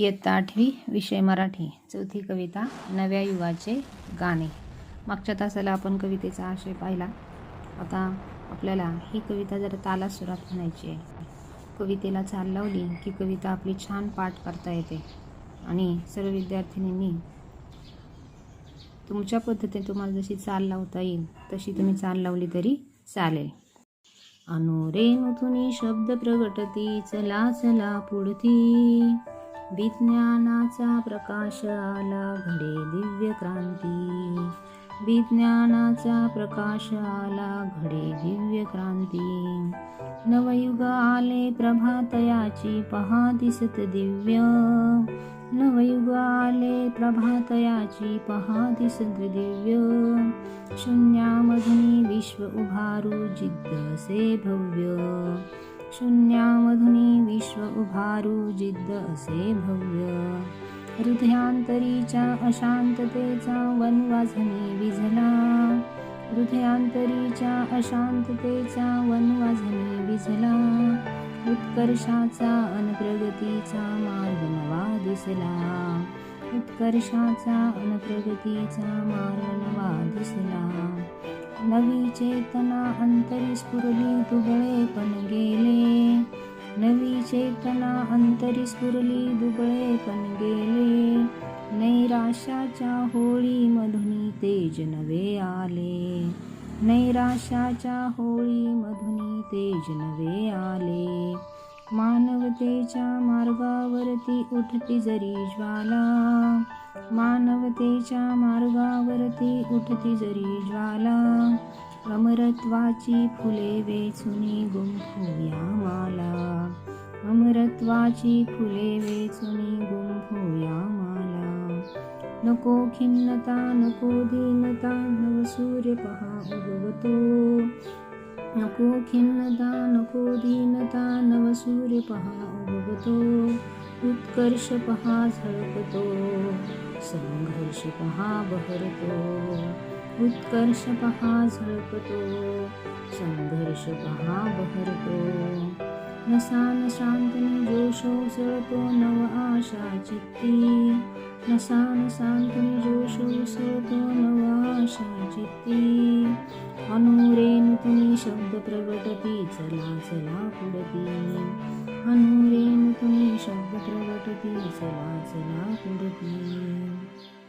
इयत्ता आठवी विषय मराठी चौथी कविता नव्या युगाचे गाणे. मागच्या तासाला आपण कवितेचा आशय पाहिला. आता आपल्याला ही कविता जरा ताला सुरात म्हणायची आहे. कवितेला चाल लावली की कविता आपली छान पाठ करता येते. आणि सर्व विद्यार्थिनींनी तुमच्या पद्धतीने तुम्हाला जशी चाल लावता येईल तशी तुम्ही चाल लावली तरी चालेल. अनुरेनुतुनी शब्द प्रगटती चला चला पुढती. विज्ञानाचा प्रकाश आला घडे दिव्य क्रांती. विज्ञानाचा प्रकाश आला घडे दिव्य क्रांती. नवयुग आले प्रभातयाची पहा दिसत दिव्य. नवयुग आले प्रभातयाची पहा दिसत दिव्य. शून्यामधून विश्व उभारू जिद्द से भव्य. शून्या विश्व जिद्द असे भव्य. हृदयांतरीच्या अशांततेचा वनवाझनी विझला. हृदयांतरीच्या अशांततेचा वनवाझनी विझला. उत्कर्षाचा अनप्रगतीचा मार्ग नवा दिसला. उत्कर्षाचा अनप्रगतीचा मार्ग नवा दिसला. नवी चेतना अंतरी स्फुरली दुबळे पण गेले. चेतना अंतरी स्फुरली दुबळे पण गेले. नैराशाच्या होळी मधुनी तेज नवे आले. नैराशाच्या होळी मधुनी तेज नवे आले. मानवतेच्या मार्गावरती उठती जरी ज्वाला. मानवतेच्या मार्गावरती उठती जरी ज्वाला. अमरत्वाची फुले वेचुनी गुंफूया माला. अमरत्वाची फुले वेचुनी गुंफूया माला नको खिन्नता नको दीनता नव सूर्य पहा उगवतो. नको खिन्नता नको दीनता नव सूर्य पहा उगवतो. उत्कर्ष पहा झळकतो. संघर्ष पहा बहरतो. उत्कर्ष पहा झळकतो. संघर्ष पहा बहरतो. नसान शांतनी जोशो सळतो नव आशा चित्ती नसान शांतनी जोशो सळतो नव आशा चित्ती अनुरेनुतुनी शब्द प्रगटती चला चला पुढती अनुरेनुतुनी शब्द प्रगटती चला चला पुढती